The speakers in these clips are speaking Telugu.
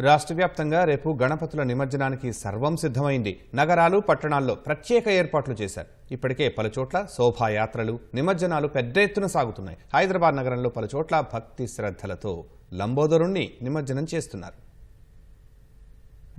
రాష్ట్ర వ్యాప్తంగా రేపు గణపతుల నిమజ్జనానికి సర్వం సిద్ధమైంది. నగరాలు పట్టణాల్లో ప్రత్యేక ఏర్పాట్లు చేశారు. ఇప్పటికే పలుచోట్ల శోభాయాత్రలు నిమజ్జనాలు పెద్ద ఎత్తున సాగుతున్నాయి. హైదరాబాద్ నగరంలో పలుచోట్ల భక్తి శ్రద్ధలతో లంబోదరుణ్ణి నిమజ్జనం చేస్తున్నారు.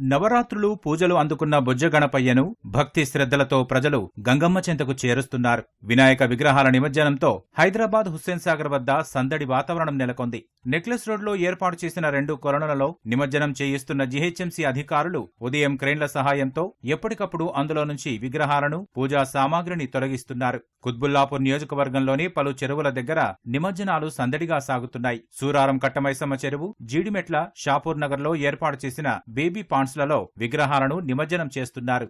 నవరాత్రులు పూజలు అందుకున్న బుజ్జగణపయ్యను భక్తి శ్రద్ధలతో ప్రజలు గంగమ్మ చెంతకు చేరుస్తున్నారు. వినాయక విగ్రహాల నిమజ్జనంతో హైదరాబాద్ హుస్సేన్ సాగర్ వద్ద సందడి వాతావరణం నెలకొంది. నెక్లెస్ రోడ్లో ఏర్పాటు చేసిన రెండు కొలనులలో నిమజ్జనం చేయిస్తున్న జీహెచ్ఎంసీ అధికారులు ఉదయం క్రేన్ల సహాయంతో ఎప్పటికప్పుడు అందులో నుంచి విగ్రహాలను పూజా సామాగ్రిని తొలగిస్తున్నారు. కుత్బుల్లాపూర్ నియోజకవర్గంలోని పలు చెరువుల దగ్గర నిమజ్జనాలు సందడిగా సాగుతున్నాయి. సూరారం కట్టమైసమ్మ చెరువు జీడిమెట్ల షాపూర్ నగర్లో ఏర్పాటు చేసిన బేబీ పాండ్స్లలో విగ్రహాలను నిమజ్జనం చేస్తున్నారు.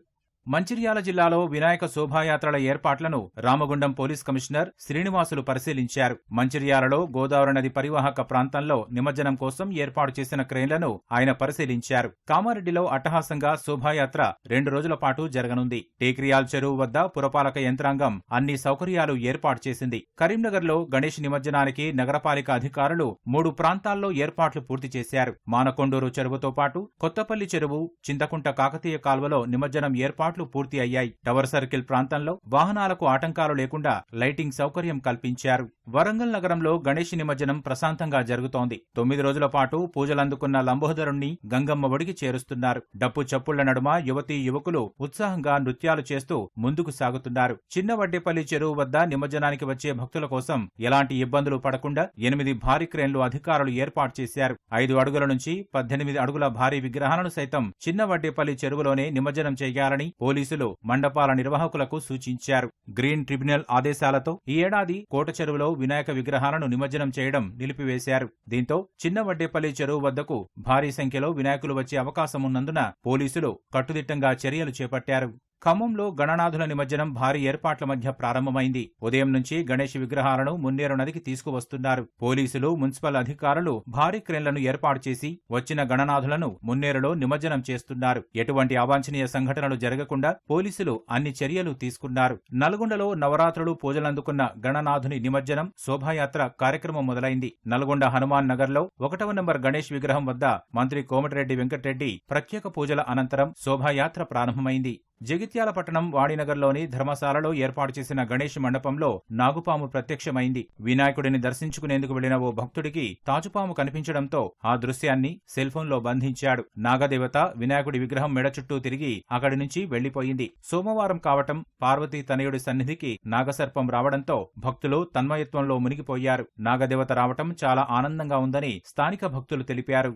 మంచిర్యాల జిల్లాలో వినాయక శోభాయాత్రల ఏర్పాట్లను రామగుండం పోలీస్ కమిషనర్ శ్రీనివాసులు పరిశీలించారు. మంచిర్యాలలో గోదావరి నది పరివాహక ప్రాంతంలో నిమజ్జనం కోసం ఏర్పాటు చేసిన క్రేన్లను ఆయన పరిశీలించారు. కామారెడ్డిలో అట్టహాసంగా శోభాయాత్ర రెండు రోజుల పాటు జరగనుంది. టేక్రియాల్ చెరువు వద్ద పురపాలక యంత్రాంగం అన్ని సౌకర్యాలు ఏర్పాటు చేసింది. కరీంనగర్లో గణేష్ నిమజ్జనానికి నగరపాలిక అధికారులు మూడు ప్రాంతాల్లో ఏర్పాట్లు పూర్తి చేశారు. మానకొండూరు చెరువుతో పాటు కొత్తపల్లి చెరువు చింతకుంట కాకతీయ కాల్వలో నిమజ్జనం స్లాట్లు పూర్తి అయ్యాయి. టవర్ సర్కిల్ ప్రాంతంలో వాహనాలకు ఆటంకాలు లేకుండా లైటింగ్ సౌకర్యం కల్పించారు. వరంగల్ నగరంలో గణేష్ నిమజ్జనం ప్రశాంతంగా జరుగుతోంది. తొమ్మిది రోజుల పాటు పూజలందుకున్న లంబోదరుణ్ణి గంగమ్మ ఒడికి చేరుస్తున్నారు. డప్పు చప్పుళ్ళ నడుమ యువతీ యువకులు ఉత్సాహంగా నృత్యాలు చేస్తూ ముందుకు సాగుతున్నారు. చిన్న వడ్డేపల్లి చెరువు వద్ద నిమజ్జనానికి వచ్చే భక్తుల కోసం ఎలాంటి ఇబ్బందులు పడకుండా ఎనిమిది భారీ క్రేన్లు అధికారులు ఏర్పాటు చేశారు. ఐదు అడుగుల నుంచి పద్దెనిమిది అడుగుల భారీ విగ్రహాలను సైతం చిన్న వడ్డేపల్లి చెరువులోనే నిమజ్జనం చేయాలని పోలీసులు మండపాల నిర్వాహకులకు సూచించారు. గ్రీన్ ట్రిబ్యునల్ ఆదేశాలతో ఈ ఏడాది కోట చెరువులో వినాయక విగ్రహాలను నిమజ్జనం చేయడం నిలిపివేశారు. దీంతో చిన్న వడ్డేపల్లి చెరువు వద్దకు భారీ సంఖ్యలో వినాయకులు వచ్చే అవకాశమున్నందున పోలీసులు కట్టుదిట్టంగా చర్యలు చేపట్టారు. ఖమ్మంలో గణనాథుల నిమజ్జనం భారీ ఏర్పాట్ల మధ్య ప్రారంభమైంది. ఉదయం నుంచి గణేష్ విగ్రహాలను మున్నేరు నదికి తీసుకువస్తున్నారు. పోలీసులు మున్సిపల్ అధికారులు భారీ క్రేన్లను ఏర్పాటు చేసి వచ్చిన గణనాథులను మున్నేరులో నిమజ్జనం చేస్తున్నారు. ఎటువంటి అవాంఛనీయ సంఘటనలు జరగకుండా పోలీసులు అన్ని చర్యలు తీసుకున్నారు. నల్గొండలో నవరాత్రులు పూజలందుకున్న గణనాథుని నిమజ్జనం శోభాయాత్ర కార్యక్రమం మొదలైంది. నల్గొండ హనుమాన్ నగర్లో ఒకటవ నంబర్ గణేష్ విగ్రహం వద్ద మంత్రి కోమటిరెడ్డి వెంకటరెడ్డి ప్రత్యేక పూజల అనంతరం శోభాయాత్ర ప్రారంభమైంది. జగిత్యాల పట్టణం వాడినగర్లోని ధర్మశాలలో ఏర్పాటు చేసిన గణేష్ మండపంలో నాగుపాము ప్రత్యక్షమైంది. వినాయకుడిని దర్శించుకునేందుకు వెళ్ళిన ఓ భక్తుడికి తాచుపాము కనిపించడంతో ఆ దృశ్యాన్ని సెల్ఫోన్లో బంధించాడు. నాగదేవత వినాయకుడి విగ్రహం మెడ చుట్టూ తిరిగి అక్కడి నుంచి వెళ్ళిపోయింది సోమవారం కావటం పార్వతీ తనయుడి సన్నిధికి నాగసర్పం రావడంతో భక్తులు తన్మయత్వంలో మునిగిపోయారు. నాగదేవత రావటం చాలా ఆనందంగా ఉందని స్థానిక భక్తులు తెలిపారు.